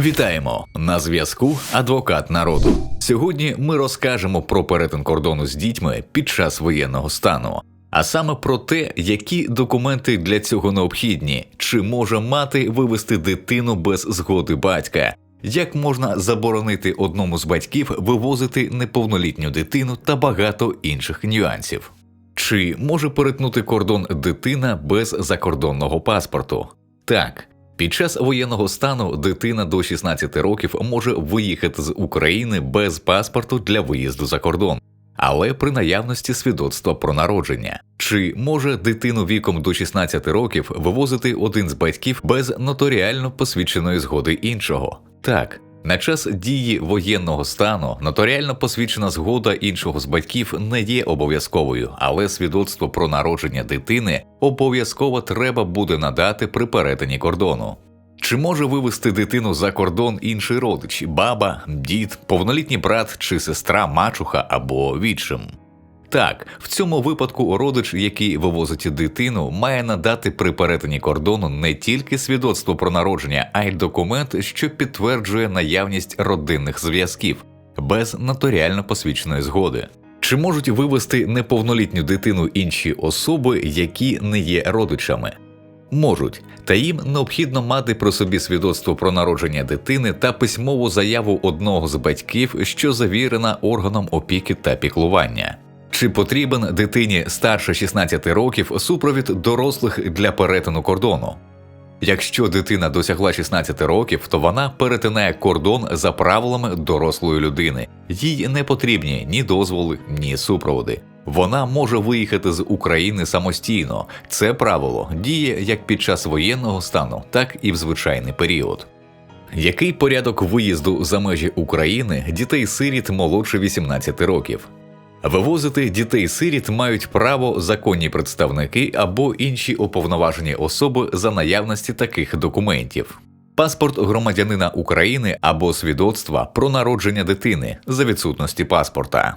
Вітаємо на зв'язку Адвокат народу. Сьогодні ми розкажемо про перетин кордону з дітьми під час воєнного стану, а саме про те, які документи для цього необхідні, чи може мати вивести дитину без згоди батька, як можна заборонити одному з батьків вивозити неповнолітню дитину та багато інших нюансів. Чи може перетнути кордон дитина без закордонного паспорту? Так. Під час воєнного стану дитина до 16 років може виїхати з України без паспорту для виїзду за кордон, але при наявності свідоцтва про народження. Чи може дитину віком до 16 років вивозити один з батьків без нотаріально посвідченої згоди іншого? Так. На час дії воєнного стану нотаріально посвідчена згода іншого з батьків не є обов'язковою, але свідоцтво про народження дитини обов'язково треба буде надати при перетині кордону. Чи може вивести дитину за кордон інший родич баба, дід, повнолітній брат чи сестра, мачуха або відчим? Так, в цьому випадку родич, який вивозить дитину, має надати при перетині кордону не тільки свідоцтво про народження, а й документ, що підтверджує наявність родинних зв'язків без нотаріально посвідченої згоди. Чи можуть вивести неповнолітню дитину інші особи, які не є родичами? Можуть, та їм необхідно мати при собі свідоцтво про народження дитини та письмову заяву одного з батьків, що завірена органом опіки та піклування. Чи потрібен дитині старше 16 років супровід дорослих для перетину кордону? Якщо дитина досягла 16 років, то вона перетинає кордон за правилами дорослої людини. Їй не потрібні ні дозволи, ні супроводи. Вона може виїхати з України самостійно. Це правило діє як під час воєнного стану, так і в звичайний період. Який порядок виїзду за межі України дітей сиріт молодше 18 років? Вивозити дітей-сиріт мають право законні представники або інші уповноважені особи за наявності таких документів. Паспорт громадянина України або свідоцтва про народження дитини за відсутності паспорта,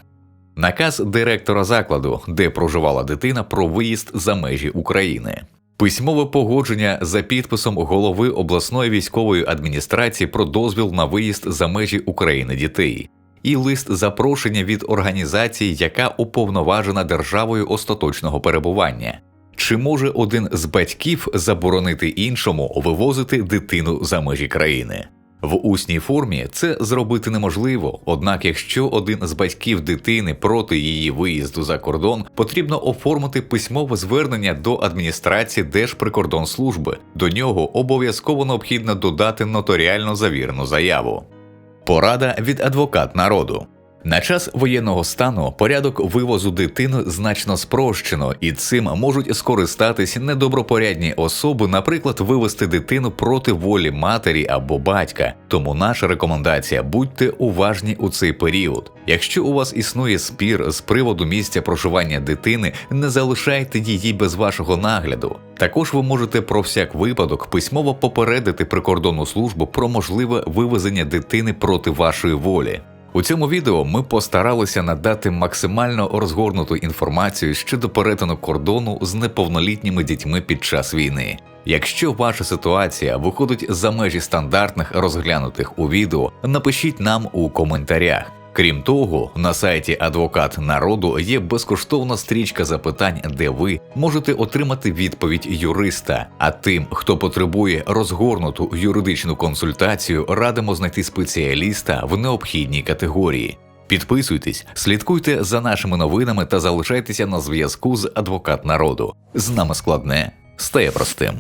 наказ директора закладу, де проживала дитина про виїзд за межі України, письмове погодження за підписом голови обласної військової адміністрації про дозвіл на виїзд за межі України дітей і лист запрошення від організації, яка уповноважена державою остаточного перебування. Чи може один з батьків заборонити іншому вивозити дитину за межі країни? В усній формі це зробити неможливо, однак, якщо один з батьків дитини проти її виїзду за кордон, потрібно оформити письмове звернення до адміністрації Держприкордонслужби. До нього обов'язково необхідно додати нотаріально завірену заяву. Порада від адвокат народу. На час воєнного стану порядок вивозу дитини значно спрощено, і цим можуть скористатись недобропорядні особи, наприклад, вивести дитину проти волі матері або батька. Тому наша рекомендація будьте уважні у цей період. Якщо у вас існує спір з приводу місця проживання дитини, не залишайте її без вашого нагляду. Також ви можете про всяк випадок письмово попередити прикордонну службу про можливе вивезення дитини проти вашої волі. У цьому відео ми постаралися надати максимально розгорнуту інформацію щодо перетину кордону з неповнолітніми дітьми під час війни. Якщо ваша ситуація виходить за межі стандартних розглянутих у відео, напишіть нам у коментарях. Крім того, на сайті Адвокат народу є безкоштовна стрічка запитань, де ви можете отримати відповідь юриста. А тим, хто потребує розгорнуту юридичну консультацію, радимо знайти спеціаліста в необхідній категорії. Підписуйтесь, слідкуйте за нашими новинами та залишайтеся на зв'язку з адвокат народу. З нами складне стає простим.